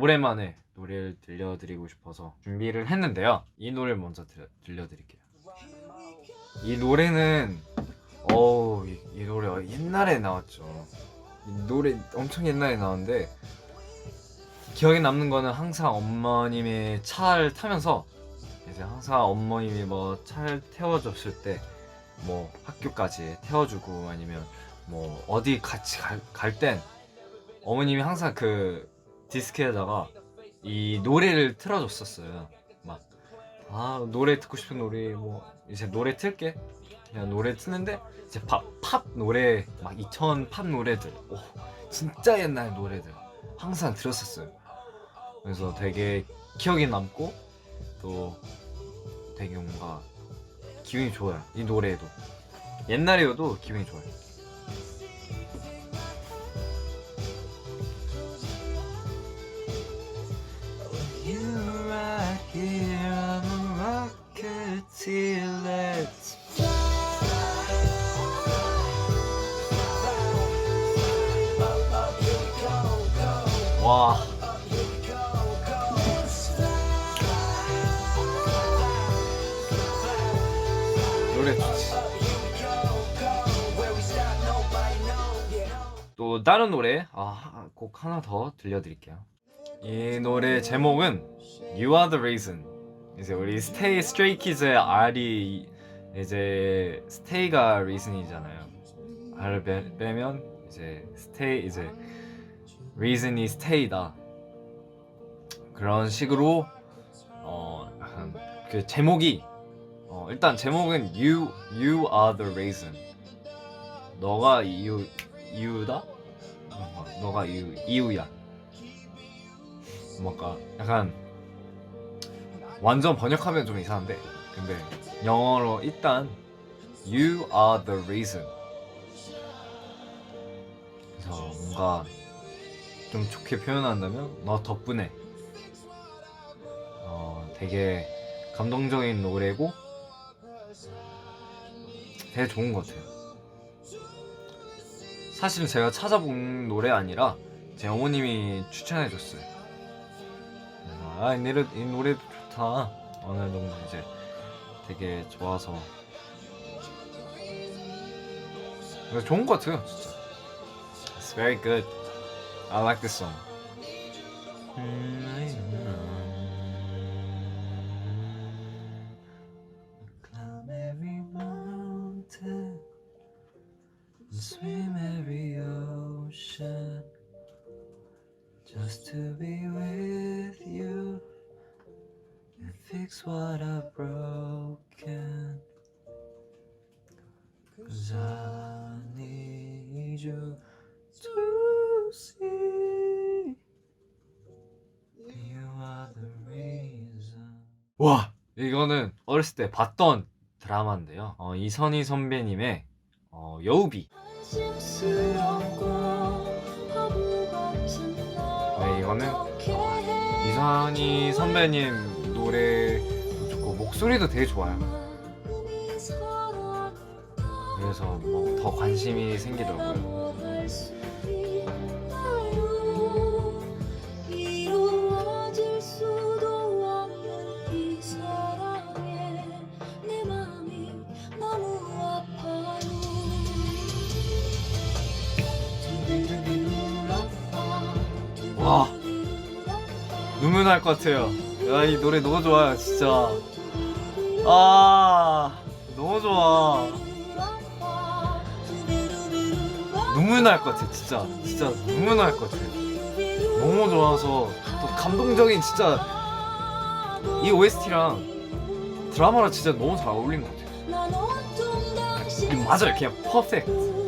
오랜만에 노래를 들려드리고 싶어서 준비를 했는데요. 이 노래를 먼저 들, 들려드릴게요. 이 노래는 어우 이, 이 노래 옛날에 나왔죠. 이 노래 엄청 옛날에 나왔는데 기억에 남는 거는 항상 어머님의 차를 타면서 이제 항상 어머님이 뭐 차를 태워줬을 때 뭐 학교까지 태워주고 아니면 뭐 어디 같이 갈 땐 어머님이 항상 그 디스크에다가 이 노래를 틀어줬었어요. 막 아 노래 듣고 싶은 노래 뭐 이제 노래 틀게 그냥 노래 트는데 이제 팝, 팝 노래 막 2000 팝 노래들 오 진짜 옛날 노래들 항상 들었었어요. 그래서 되게 기억에 남고 또 되게 뭔가 기분이 좋아요. 이 노래도 옛날에도 기분이 좋아요. 와. 노래 좋지. 또 다른 노래 아, 곡 하나 더 들려드릴게요. 이 노래 제목은 You Are the Reason. 이제 우리 Stay Stray Kids의 R이 이제 Stay가 Reason이잖아요. R을 빼, 빼면 이제 Stay 이제 Reason이 Stay다. 그런 식으로 어 약간 그 제목이 어 일단 제목은 You You Are the Reason. 너가 이유 이유다? 어, 너가 이유 이유야. 뭔가 약간 완전 번역하면 좀 이상한데. 근데 영어로 일단 You are the reason. 그래서 뭔가 좀 좋게 표현한다면 너 덕분에. 어 되게 감동적인 노래고 되게 좋은 것 같아요. 사실 제가 찾아본 노래 아니라 제 어머님이 추천해줬어요. 아, 이 노래, 이 노래도 좋다. 어느 정도 이제 되게 좋아서. 그래서 좋은 것 같아요, 진짜. It's very good. I like this song. Swim every ocean. just to be with fix what I've broken. Cause I need you to see you are the reason. 와, 이거는 어렸을 때 봤던 드라마인데요. 어, 이선희 선배님의 어, 여우비. 네, 이거는 이선희 선배님 좋고 목소리도 되게 좋아요. 그래서 뭐 더 관심이 생기더라고요. 와, 눈물 날 것 같아요. 야, 이 노래 너무 좋아요, 진짜. 아, 너무 좋아. 눈물 날 것 같아, 진짜. 진짜 눈물 날 것 같아. 너무 좋아서 또 감동적인 진짜 이 OST랑 드라마랑 진짜 너무 잘 어울린 것 같아요. 맞아요, 그냥 퍼펙트.